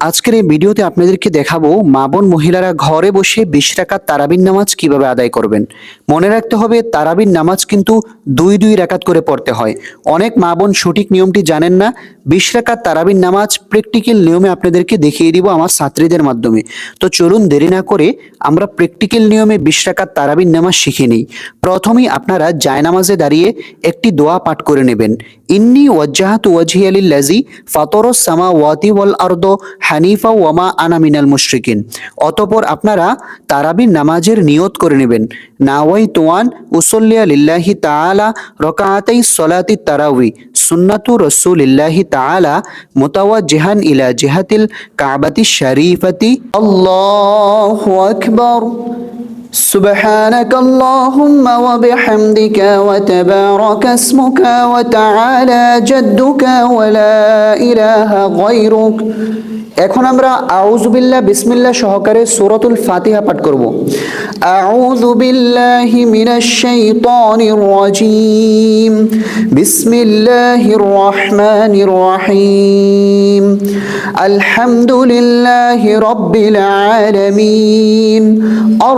আজকের এই ভিডিওতে আপনাদেরকে দেখাবো মা বোন মহিলারা ঘরে বসে বিশ রাকাত তারাবির নামাজ কীভাবে আদায় করবেন। মনে রাখতে হবে, তারাবির নামাজ কিন্তু দুই দুই রাকাত করে পড়তে হয়। অনেক মা বোন সঠিক নিয়মটি জানেন না। বিশ রাকাত তারাবির নামাজ প্র্যাকটিক্যাল নিয়মে আপনাদেরকে দেখিয়ে দিব আমার ছাত্রীদের মাধ্যমে। তো চলুন দেরি না করে আমরা প্র্যাকটিক্যাল নিয়মে বিশ রাকাত তারাবির নামাজ শিখে নিই। প্রথমেই আপনারা জায়নামাজে দাঁড়িয়ে একটি দোয়া পাঠ করে নেবেন। ইন্নি ওয়াজ্জাহাতু ওয়াজহিয়া লিল্লাযী সামা ওয়াতি ওয়াল আরদ হানিফা ওয়ামা আনা মিনাল মুশরিকিন। অতঃপর আপনারা তারাবির নামাজের নিয়ত করে নেবেন। নাওয়াই তোয়ান উসল্লিয়া লিল্লাহি তালা রকাতেই সলাতি তারাউই সুন্নাতু রসুলিল্লাহি তালা মোতাওয়া জেহান ইলা জেহাতিল কাবাতি শরীফাতি। আল্লাহ আকবার। سبحانك اللهم وبحمدك وتبارك اسمك وتعالى جدك ولا إله غيرك এখন আমরা আউযুবিল্লাহ বিসমিল্লাহ সহকারে সূরাতুল ফাতিহা পাঠ করব আউযু বিল্লাহি মিনাশ শাইতানির রাজীম বিসমিল্লাহির রহমানির রহিম আলহামদুলিল্লাহি রাব্বিল আলামিন আর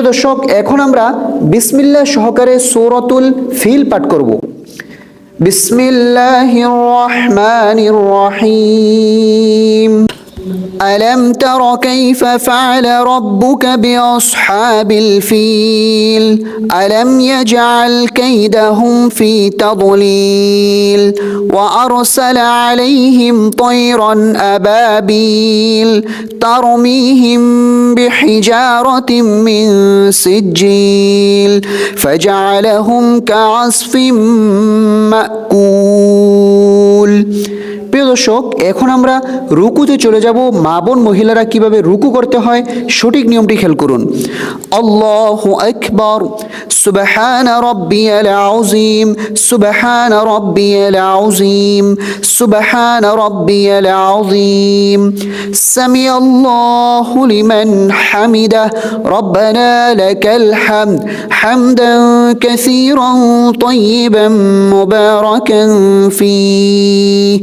প্রিয় দর্শক এখন আমরা বিসমিল্লা সহকারে সৌরতুল ফিল পাঠ করব। বিসমিল্লাহ রহমান রহিম। ألم تر كيف فعل ربك بأصحاب الفيل ألم يجعل كيدهم في تضليل وأرسل عليهم طيرا أبابيل ترميهم بحجارة من سجيل فجعلهم كعصف مأكول প্রিয় দর্শক এখন আমরা রুকুতে চলে যাব মা বোন মহিলারা কিভাবে রুকু করতে হয় সঠিক নিয়মটি খেয়াল করুন আল্লাহু আকবার সুবহান রাব্বিয়াল আযীম সুবহান রাব্বিয়াল আযীম সুবহান রাব্বিয়াল আযীম সামি আল্লাহু লিমান হামিদা রব্বানা লাকাল হামদ হামদান কাসীরান طيبا মুবারাকান ফীহ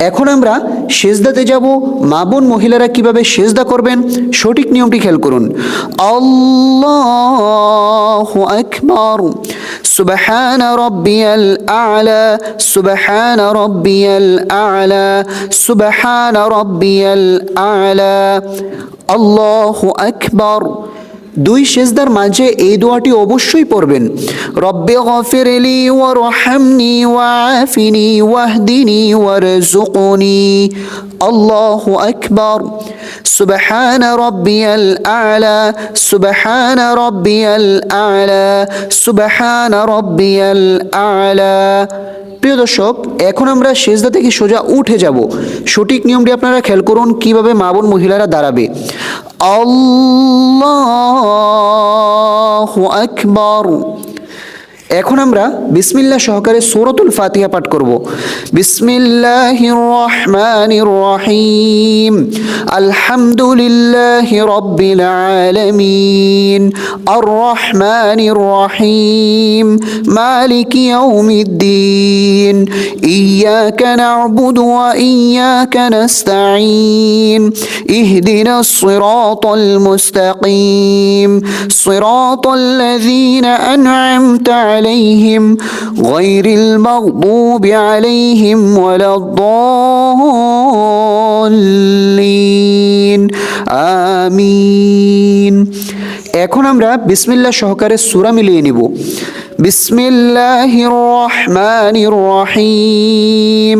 এখন আমরা সেজদাতে যাব। মা বোন মহিলারা কীভাবে সেজদা করবেন? সঠিক নিয়মটি খেয়াল করুন। আল্লাহু সুবহান রাব্বিয়াল আ'লা, সুবহান রাব্বিয়াল আ'লা, সুবহান রাব্বিয়াল আ'লা। আল্লাহু আকবার। দুই সেজদার মাঝে এই দোয়াটি অবশ্যই পড়বেন। রব্বে গফিরলি ওয়ারহামনি ওয়াআফিনি ওয়াহদিনি ওয়ারজুকনি আল্লাহু আকবার। সুবহান রাব্বিয়াল আ'লা, সুবহান রাব্বিয়াল আ'লা, সুবহান রাব্বিয়াল আ'লা। প্রিয় দর্শক, এখন আমরা সেজদা থেকে সোজা উঠে যাব। সঠিক নিয়মটি আপনারা খেয়াল করুন, কীভাবে মা বোন মহিলারা দাঁড়াবে। الله أكبر. এখন আমরা বিসমিল্লাহ সহকারে সূরাতুল ফাতিহা পাঠ করব। বিসমিল্লাহির রহমানির রহিম আলহামদুলিল্লাহি রাব্বিল আলামিন। আর রহমানির রহিম মালিকি ইয়াউমিদ্দিন। ইয়াকা না'বুদু ওয়া ইয়াকা নাস্তাঈন। ইহদিনাস সিরাতাল মুস্তাকিম। সিরাতাল লাযীনা আন'আমতা عليهم غير المغضوب عليهم ولا الضالين آمين এখন আমরা বিসমিল্লাহ সহকারে সূরা মিলিয়ে নিব বিসমিল্লাহির রহমানির রহিম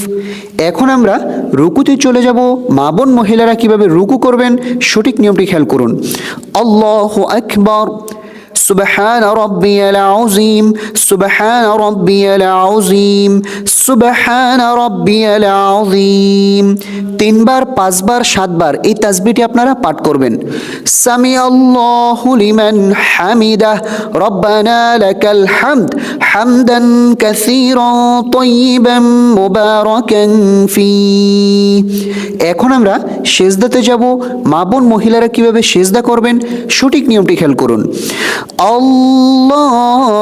এখন আমরা রুকুতে চলে যাব। মা বোন মহিলারা কীভাবে রুকু করবেন সঠিক নিয়মটি খেয়াল করুন। আল্লাহ আকবর। সুবহান রব্বিয়াল আযীম, সুবহান রব্বিয়াল আযীম, সুবহান রব্বিয়াল আযীম। তিনবার, পাঁচবার, সাতবার এই তাসবিহটি আপনারা পাঠ করবেন। সামি আল্লাহু লিমান হামিদাহ, রব্বানা লাকাল হামদ, হামদান কাসীরান তাইয়িবান মুবারাকান ফি এখন আমরা সেজদাতে যাব। মা বোন মহিলারা কীভাবে সেজদা করবেন সঠিক নিয়মটি খেয়াল করুন। আল্লাহু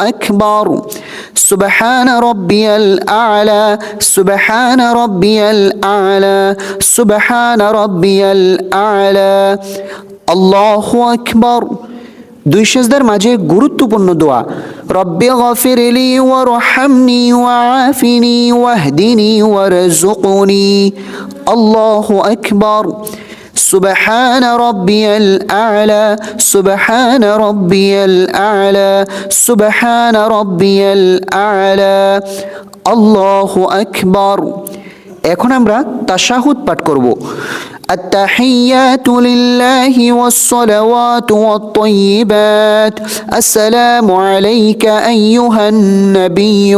আকবার سبحان ربي الأعلى سبحان ربي الأعلى سبحان ربي الأعلى الله أكبر দুই সেজদার মাঝে গুরুত্বপূর্ণ দোয়া রব্বি গফিরলি ওয়ারহামনি ওয়াআফিনি ওয়াহদিনি ওয়ারজুকনি আল্লাহু আকবার سبحان ربي الأعلى سبحان ربي الأعلى سبحان ربي الأعلى الله أكبر এখন আমরা তাশাহুদ পাঠ করব التحيات لله والصلوات والطيبات. السلام عليك أيها النبي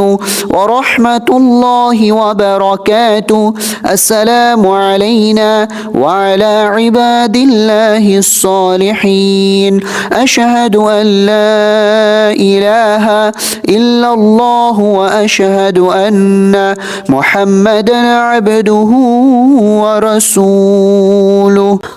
ورحمة الله وبركاته. السلام علينا وعلى عباد الله الصالحين. أشهد أن لا إله إلا الله وأشهد أن محمدا عبده ورسوله. يقول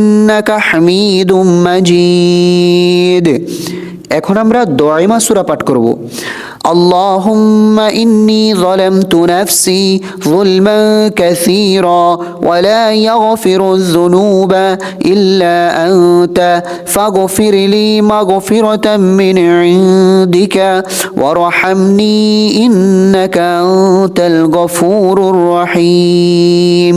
إنك حميد مجيد এখন আমরা দোয়াইমা সূরা পাঠ করব اللهم إني ظلمت نفسي ظلما كثيرا ولا يغفر الذنوب إلا أنت فاغفر لي مغفرة من عندك وارحمني إنك أنت الغفور الرحيم